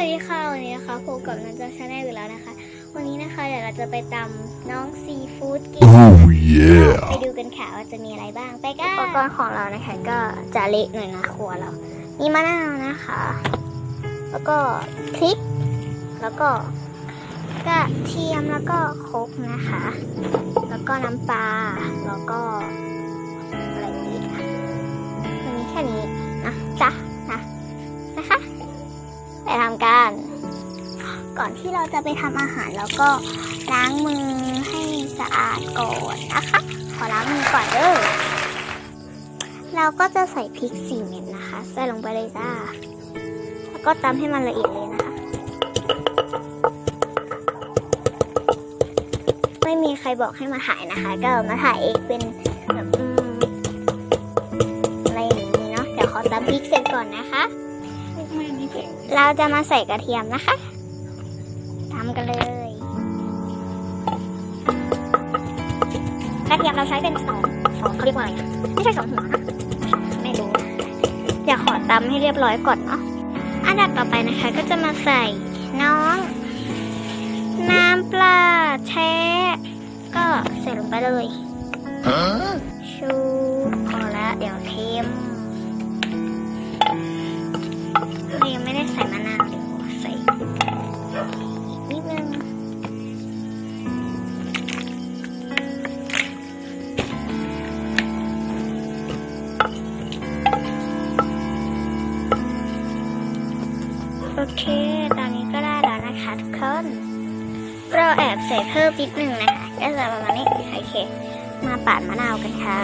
สวัสดีค่ะวันนี้นะคะพบกับนันจาชาแนลอยู่แล้วนะคะ วันนี้นะคะเดี๋ยวเราจะไปตำน้องซีฟู้ดกิน Oh ไป yeah. ดูกันค่ะว่าจะมีอะไรบ้างไปกันอุปกรณ์ของเรานะคะ ก็จะเละหน่อยนะครัวเรามีมะนาวนะคะ แล้วก็พริก แล้วก็กระเทียมแล้วก็โคกนะคะ แล้วก็น้ำปลาแล้วก็อะไรอีกอะมันมีแค่นี้นะจ๊ะนะนะคะ ไปทำกัน ก่อนที่เราจะไปทำอาหารแล้วก็ล้างมือให้สะอาดก่อนนะคะ ขอล้างมือก่อนเด้อเราก็จะใส่พริกสี่เม็ดนะคะ ใส่ลงไปเลยจ้า แล้วก็ตำให้มันละเอียดเลยนะคะ ไม่มีใครบอกให้มาถ่ายนะคะ ก็มาถ่ายเองเป็นแบบอืมอะไรอย่างนี้เนาะ เดี๋ยวขอตำพริกเสร็จก่อนนะคะ เราจะมาใส่กระเทียมนะคะทำกันเลย กระเทียมเราใช้เป็นสองสองเขาเรียกว่าอะไรนะไม่ใช่สองหัวนะไม่รู้นะเดี๋ยวขอตำให้เรียบร้อยก่อนเนาะอันดับต่อไปนะคะ ก็จะมาใส่น้อง น้ำปลาแท้ก็ใส่ลงไปเลย Huh? ชูพอแล้วเดี๋ยวเค็ม ส่มะนาวเดี๋ยวใส่อีกนิดนึงโอเค ตอนนี้ก็ได้แล้วนะคะทุกคน เราแอบใส่เพิ่มนิดนึงนะคะ ก็จะประมาณนี้ โอเค มาปาดมะนาวกันค่ะ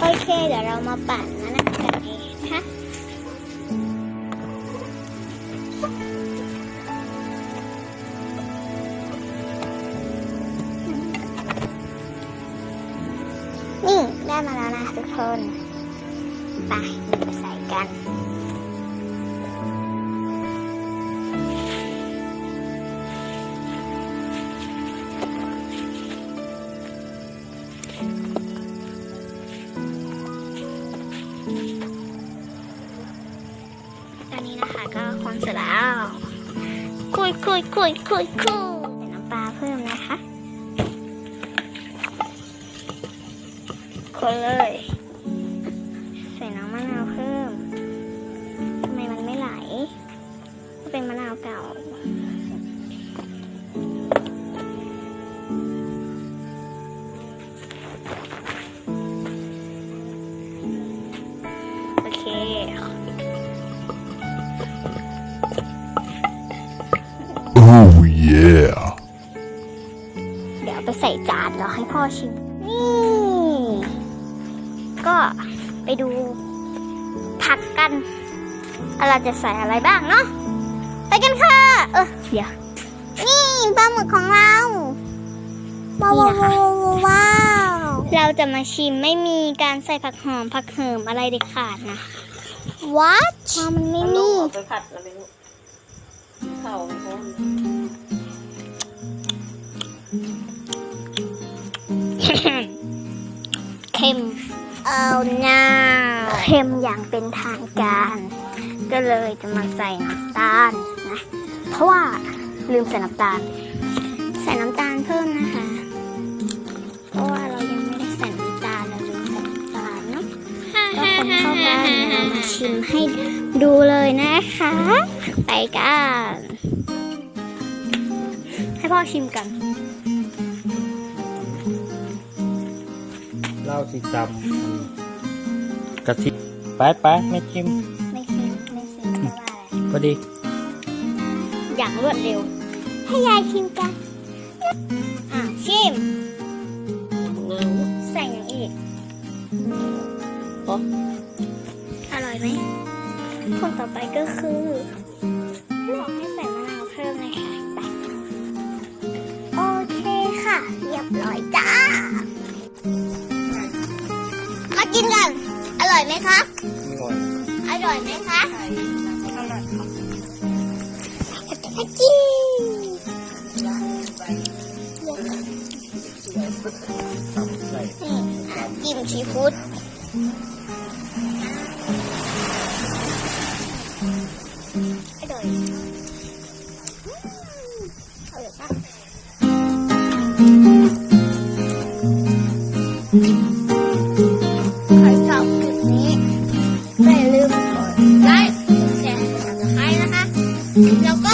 โอเค เดี๋ยวเรามาปั่นมะนาวกันเองนะคะ มาแล้วนะทุกคนไปใส่กันตอนนี้นะคะก็คนเสร็จแล้วคุยคุยคุยคุยคุยใส่น้ำปลาเพิ่มนะคะ คนเลย ใส่น้ำมะนาวเพิ่มทำไมมันไม่ไหล ก็เป็นมะนาวเก่า โอเค Oh yeah. เดี๋ยวไปใส่จานแล้วให้พ่อชิมนี่ ก็ไปดูผักกันว่าเราจะใส่อะไรบ้างเนาะไปกันค่ะ เออเดี๋ยว นี่ปลาหมึกของเราว้าวว้าวว้าวเราจะมาชิมไม่มีการใส่ผักหอมผักเหิมอะไรเด็ดขาดนะ What เพราะมันไม่เอาลูมี น้าเค็มอย่างเป็นทางการ ก็เลยจะมาใส่น้ำตาลนะ เพราะว่าลืมใส่น้ำตาล ใส่น้ำตาลเพิ่มนะคะ เพราะว่าเรายังไม่ได้ใส่น้ำตาลเราลืมใส่น้ำตาลเนาะก็คนเข้ากันเรามาชิมให้ดูเลยนะคะ ไปกัน ให้พ่อชิมกันเหล้าสีจำ กะทิไปไปไม่ชิมไม่ชิมไม่ชิมเพราะว่าอะไรพอดี อย่างรวดเร็ว ให้ยายชิมกันอะชิมใส่อย่างอีกโอ้อร่อยไหมคนต่อไปก็คือที่บอกให้ใส่มะนาวเพิ่มเลยค่ะไปโอเคค่ะ เรียบร้อยจ้า อร่อยไหมคะ อร่อยไหมคะมากินใส่นี่น้ำจิ้มชีฟู้ดอร่อย 两个